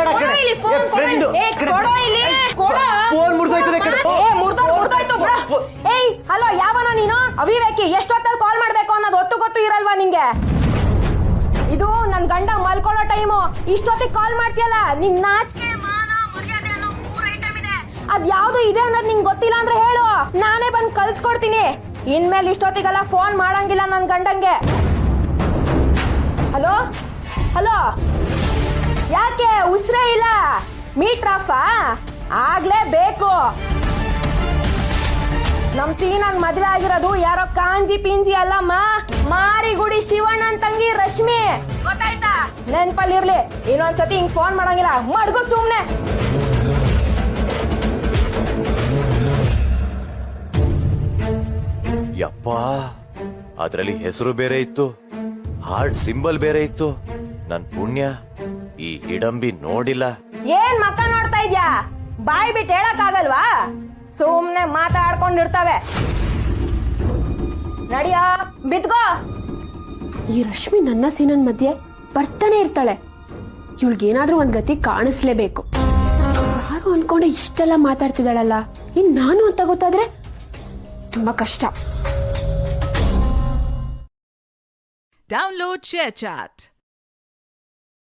ಬೇಡ ಕೊಡೋ ಕಣೆ. ಇಲ್ಲಿ ಫೋನ್ ಏ, ಕೊಡೋ friend. ಇಲ್ಲಿ. ಕೊಡೋ ಇಲ್ಲಿ. ಕೊಡೋ. ಫೋನ್ ಮುರ್ದೋಯ್ತದೆ ಕಣೆ. ಏ ಮುರ್ದೋ ಮುರ್ದೋಯ್ತು ಬಿಡ ಫೋ- ಏಯ್ ಹಲೋ ಯಾವನ ನೀನು? ಅವಿವೇಕಿ ಎಷ್ಟೊತ್ತಲ್ಲಿ ಕಾಲ್ ಮಾಡ್ಬೇಕು ಅನ್ನೋದು ಒತ್ತು ಗೊತ್ತು ಇರಲ್ವಾ ನಿಂಗೆ? ಇದು ನನ್ ಗಂಡ ಮಲ್ಕೊಳ್ಳೋ ಟೈಮು ಇಷ್ಟೊತ್ತಿಗೆ ಕಾಲ್ ಮಾಡ್ತೀಯಲ್ಲ? ನಿನ್ ನಾಚಿಕೆ ಮಾನ ಮರ್ಯಾದೆ ಅನ್ನೋ ಮೂರ್ ಐಟಮ್ ಇದೆ. ಅದ್ ಯಾವ್ದು ಇದೆ ಅನ್ನೋದು ನಿಂಗೆ ಗೊತ್ತಿಲ್ಲ ಅಂದ್ರೆ ಹೇಳು. ನಾನೇ ಬಂದು ಕಳ್ಸ್ಕೊಡ್ತೀನಿ ಇನ್ಮೇಲೆ ಇಷ್ಟೊತ್ತಿಗೆಲ್ಲ ಫೋನ್ ಮಾಡಂಗಿಲ್ಲ ನನ್ ಗಂಡಂಗೆ. ಹಲೋ? ಹಲೋ? ಉಸ್ರೇ ಇಲ್ಲ. ಮೀಟ್ರಾಫಾ ಆಗ್ಲೇ ಬೇಕು. ನಮ್ ಸೀನನ್ ಮದ್ವೆ ಆಗಿರೋದು ಯಾರೋ ಕಾಂಜಿ ಪಿಂಜಿ ಅಲ್ಲಮ್ಮ. ಮಾರಿಗುಡಿ ಶಿವಣ್ಣನ್ ತಂಗಿ ರಶ್ಮಿ. ಗೊತ್ತಾಯ್ತಾ? ನೆನ್ಪಲ್ಲಿರ್ಲಿ. ಇನ್ನೊಂದ್ಸತಿ ಹಿಂಗ್ ಫೋನ್ ಮಾಡಂಗಿಲ್ಲ. ಮಡ್ಗು ಸುಮ್ನೆ. ಯಪ್ಪ, ಅದ್ರಲ್ಲಿ ಹೆಸರು ಬೇರೆ ಇತ್ತು. ಹಾರ್ಡ್ ಸಿಂಬಲ್ ಬೇರೆ ಇತ್ತು. ನನ್ ಪುಣ್ಯ ಈ ಹಿಡಂಬಿ ನೋಡಿಲ್ಲ. ಏನ್ ಮಕ್ಕ ನೋಡ್ತಾ ಇದ್ಯಾ? ಬಾಯಿ ಬಿಟ್ಟು ಹೇಳಕ್ ಆಗಲ್ವಾ ಸುಮ್ನೆ ಮಾತಾಡ್ಕೊಂಡಿರ್ತವೆ. ನಡಿಯ ಬಿದ್ಗೋ ಈ ರಶ್ಮಿ ನನ್ನ ಸೀನನ್ ಮಧ್ಯೆ ಬರ್ತಾನೆ ಇರ್ತಾಳೆ. ಇವಳಿಗೇನಾದ್ರೂ ಒಂದ್ ಗತಿ ಕಾಣಿಸ್ಲೇಬೇಕು. ಯಾರು ಅನ್ಕೊಂಡೆ ಇಷ್ಟೆಲ್ಲ ಮಾತಾಡ್ತಿದ್ದಾಳಲ್ಲ. ಇನ್ ನಾನು ಅಂತ ಗೊತ್ತಾದ್ರೆ ತುಂಬಾ ಕಷ್ಟ. Download ShareChat.